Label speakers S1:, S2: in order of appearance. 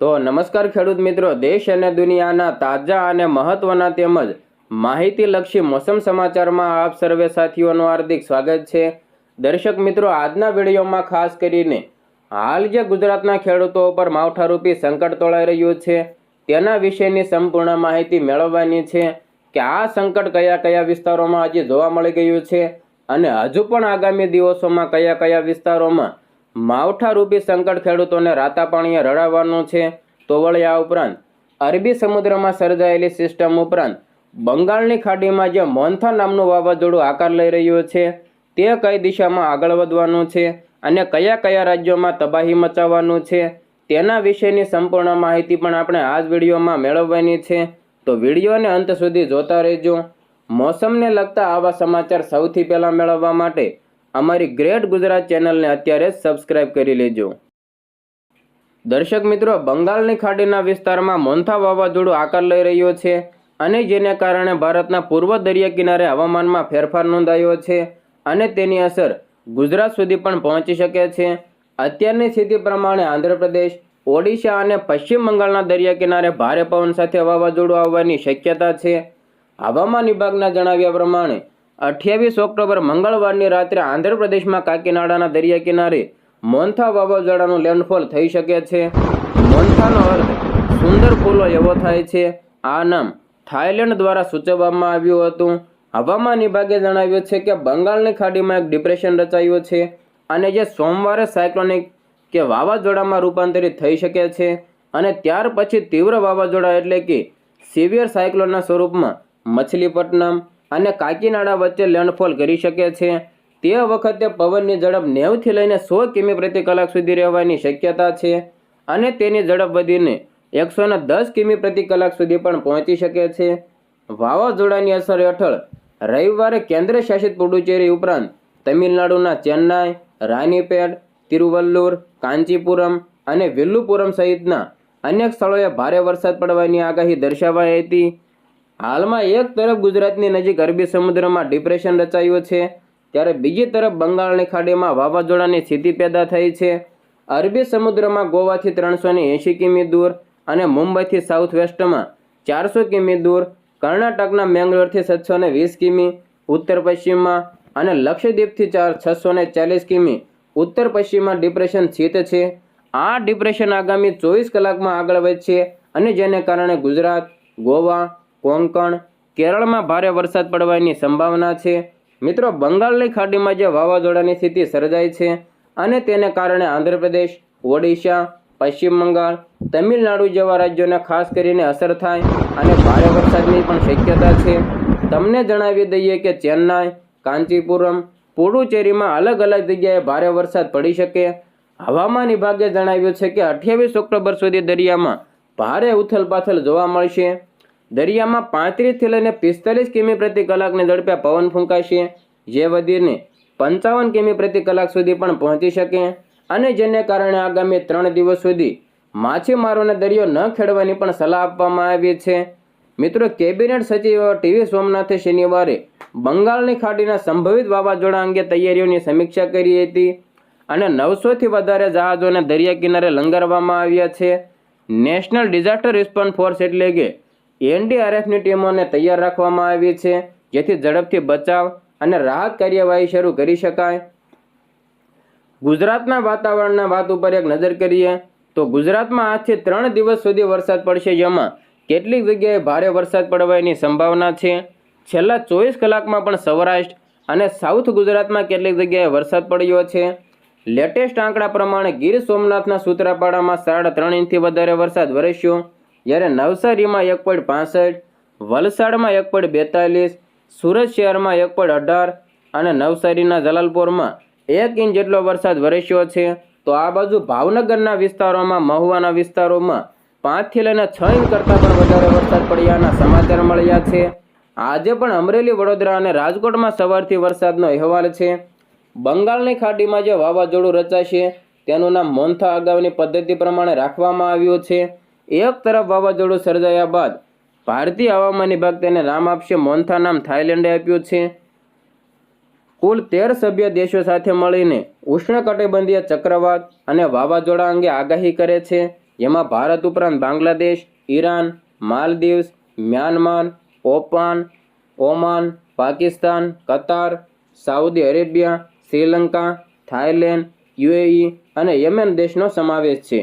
S1: તો નમસ્કાર ખેડૂત મિત્રો, દેશ અને દુનિયાના તાજા અને મહત્વના તેમજ માહિતીલક્ષી મોસમ સમાચારમાં આપ સર્વે સાથીઓનું હાર્દિક સ્વાગત છે. દર્શક મિત્રો, આજના વિડીયોમાં ખાસ કરીને હાલ જે ગુજરાતના ખેડૂતો ઉપર માવઠારૂપી સંકટ તોળાઈ રહ્યું છે, તેના વિશેની સંપૂર્ણ માહિતી મેળવવાની છે કે આ સંકટ કયા કયા વિસ્તારોમાં હજી જોવા મળી ગયું છે અને હજુ પણ આગામી દિવસોમાં કયા કયા વિસ્તારોમાં માવઠારૂપી સંકટ ખેડૂતોને રાતા પાણીએ રડાવવાનું છે તો વળી આ ઉપરાંત અરબી સમુદ્રમાં સર્જાયેલી સિસ્ટમ ઉપરાંત બંગાળની ખાડીમાં જે મોન્થા નામનું વાવાઝોડું આકાર લઈ રહ્યું છે, તે કઈ દિશામાં આગળ વધવાનું છે અને કયા કયા રાજ્યોમાં તબાહી મચાવવાનું છે, તેના વિશેની સંપૂર્ણ માહિતી પણ આપણે આ જ વિડીયોમાં મેળવવાની છે. તો વિડીયોને અંત સુધી જોતા રહેજો. મોસમને લગતા આવા સમાચાર સૌથી પહેલાં મેળવવા માટે અમારી ગ્રેટ ગુજરાત ચેનલને અત્યારે સબસ્ક્રાઇબ કરી લેજો. દર્શક મિત્રો, બંગાળની ખાડીના વિસ્તારમાં મોન્થા વાવાઝોડું આકાર લઈ રહ્યો છે અને જેને કારણે ભારતના પૂર્વ દરિયા કિનારે હવામાનમાં ફેરફાર નોંધાયો છે અને તેની અસર ગુજરાત સુધી પણ પહોંચી શકે છે. અત્યારની સ્થિતિ પ્રમાણે આંધ્રપ્રદેશ, ઓડિશા અને પશ્ચિમ બંગાળના દરિયા કિનારે ભારે પવન સાથે વાવાઝોડું આવવાની શક્યતા છે. હવામાન વિભાગના જણાવ્યા પ્રમાણે અઠ્યાવીસ ઓક્ટોબર મંગળવારની રાત્રે આંધ્રપ્રદેશમાં કાકીનાડાના દરિયા કિનારે મોન્થા વાવાઝોડાનું લેન્ડફોલ થઈ શકે છે. મોન્થાનો અર્થ સુંદર ફૂલો એવો થાય છે. આ નામ થાઇલેન્ડ દ્વારા સૂચવવામાં આવ્યું હતું. હવામાન વિભાગે જણાવ્યું છે કે બંગાળની ખાડીમાં એક ડિપ્રેશન રચાયું છે અને જે સોમવારે સાયક્લોનિક કે વાવાઝોડામાં રૂપાંતરિત થઈ શકે છે અને ત્યાર પછી તીવ્ર વાવાઝોડા એટલે કે સિવિયર સાયક્લોનના સ્વરૂપમાં મછલીપટ્ટનમ અને કાકીનાડા વચ્ચે લેન્ડફોલ કરી શકે છે. તે વખતે પવનની ઝડપ નેવથી લઈને સો કિમી પ્રતિ કલાક સુધી રહેવાની શક્યતા છે અને તેની ઝડપ વધીને એકસો દસ કિમી પ્રતિ કલાક સુધી પણ પહોંચી શકે છે. વાવાઝોડાની અસર હેઠળ રવિવારે કેન્દ્ર શાસિત પુડુચેરી ઉપરાંત તમિલનાડુના ચેન્નાઈ, રાનીપેટ, તિરુવલ્લુર, કાંચીપુરમ અને વિલ્લુપુરમ સહિતના અનેક સ્થળોએ ભારે વરસાદ પડવાની આગાહી દર્શાવાઈ હતી. હાલમાં એક તરફ ગુજરાતની નજીક અરબી સમુદ્રમાં ડિપ્રેશન રચાયું છે, ત્યારે બીજી તરફ બંગાળની ખાડીમાં વાવાઝોડાની સ્થિતિ પેદા થઈ છે. અરબી સમુદ્રમાં ગોવાથી ત્રણસો એંશી કિમી દૂર અને મુંબઈથી સાઉથ વેસ્ટમાં ચારસો કિમી દૂર, કર્ણાટકના મેંગ્લોરથી સાતસો વીસ કિમી ઉત્તર પશ્ચિમમાં અને લક્ષદ્વીપથી ચાર, છસો ચાલીસ કિમી ઉત્તર પશ્ચિમમાં ડિપ્રેશન સ્થિત છે. આ ડિપ્રેશન આગામી ચોવીસ કલાકમાં આગળ વધશે અને જેને કારણે ગુજરાત, ગોવા કોંકણ કેરળમાં ભારે વરસાદ પડવાની સંભાવના છે. મિત્રો, બંગાળની ખાડીમાં જે વાવાઝોડાની સ્થિતિ સર્જાઈ છે અને તેને કારણે આંધ્રપ્રદેશ, ઓડિશા, પશ્ચિમ બંગાળ, તમિલનાડુ જેવા રાજ્યોને ખાસ કરીને અસર થાય અને ભારે વરસાદની પણ શક્યતા છે. તમને જણાવી દઈએ કે ચેન્નાઈ, કાંચીપુરમ, પુડુચેરીમાં અલગ અલગ જગ્યાએ ભારે વરસાદ પડી શકે. હવામાન વિભાગે જણાવ્યું છે કે અઠ્યાવીસ ઓક્ટોબર સુધી દરિયામાં ભારે ઉથલપાથલ જોવા મળશે. દરિયામાં પાંત્રીસથી લઈને પિસ્તાલીસ કિમી પ્રતિ કલાકની ઝડપે પવન ફૂંકાશે જે વધીને પંચાવન કિમી પ્રતિ કલાક સુધી પણ પહોંચી શકે અને જેને કારણે આગામી ત્રણ દિવસ સુધી માછીમારોને દરિયો ન ખેડવાની પણ સલાહ આપવામાં આવી છે. મિત્રો, કેબિનેટ સચિવ ટીવી સોમનાથે શનિવારે બંગાળની ખાડીના સંભવિત વાવાઝોડા અંગે તૈયારીઓની સમીક્ષા કરી હતી અને નવસોથી વધારે જહાજોને દરિયા કિનારે લંગારવામાં આવ્યા છે. નેશનલ ડિઝાસ્ટર રિસ્પોન્સ ફોર્સ એટલે કે એનડીઆરએફની ટીમોને તૈયાર રાખવામાં આવી છે, જેથી ઝડપથી બચાવ અને રાહત કાર્યવાહી શરૂ કરી શકાય. ગુજરાતના વાતાવરણના વાત ઉપર એક નજર કરીએ, તો ગુજરાતમાં આજથી ત્રણ દિવસ સુધી વરસાદ પડશે, જેમાં કેટલીક જગ્યાએ ભારે વરસાદ પડવાની સંભાવના છે. છેલ્લા ચોવીસ કલાકમાં પણ સૌરાષ્ટ્ર અને સાઉથ ગુજરાતમાં કેટલીક જગ્યાએ વરસાદ પડ્યો છે. લેટેસ્ટ આંકડા પ્રમાણે ગીર સોમનાથના સૂત્રાપાડામાં સાડા ત્રણ ઇંચથી વધારે વરસાદ વરસ્યો. જ્યારે નવસારીમાં એક પોઈન્ટ પાસઠ, વલસાડમાં એક પોઈન્ટ બેતાલીસ, સુરત શહેરમાં એક પોઈન્ટ અઢાર અને નવસારીના જલાલપુરમાં એક ઇંચ જેટલો વરસાદ વરસ્યો છે, તો આ બાજુ ભાવનગરના વિસ્તારોમાં, મહુવાના વિસ્તારોમાં પાંચથી લઈને છ ઇંચ કરતાં પણ વધારે વરસાદ પડ્યાના સમાચાર મળ્યા છે. આજે પણ અમરેલી, વડોદરા અને રાજકોટમાં સવારથી વરસાદનો અહેવાલ છે. બંગાળની ખાડીમાં જે વાવાઝોડું રચાશે, તેનું નામ મોન્થા અગાઉની પદ્ધતિ પ્રમાણે રાખવામાં આવ્યું છે. એક તરફ વાવાઝોડું સર્જાયા બાદ ભારતીય હવામાન વિભાગ તેને નામ આપશે, મોન્થા નામ થાઇલેન્ડે આપ્યું છે. કુલ તેર સભ્ય દેશો સાથે મળીને ઉષ્ણકટિબંધીય ચક્રવાત અને વાવાઝોડા અંગે આગાહી કરે છે. એમાં ભારત ઉપરાંત Bangladesh, Iran, Maldives, Myanmar ઓપાન Oman, Pakistan, Qatar, Saudi Arabia, Sri Lanka, Thailand, UAE અને યમેન દેશનો સમાવેશ છે.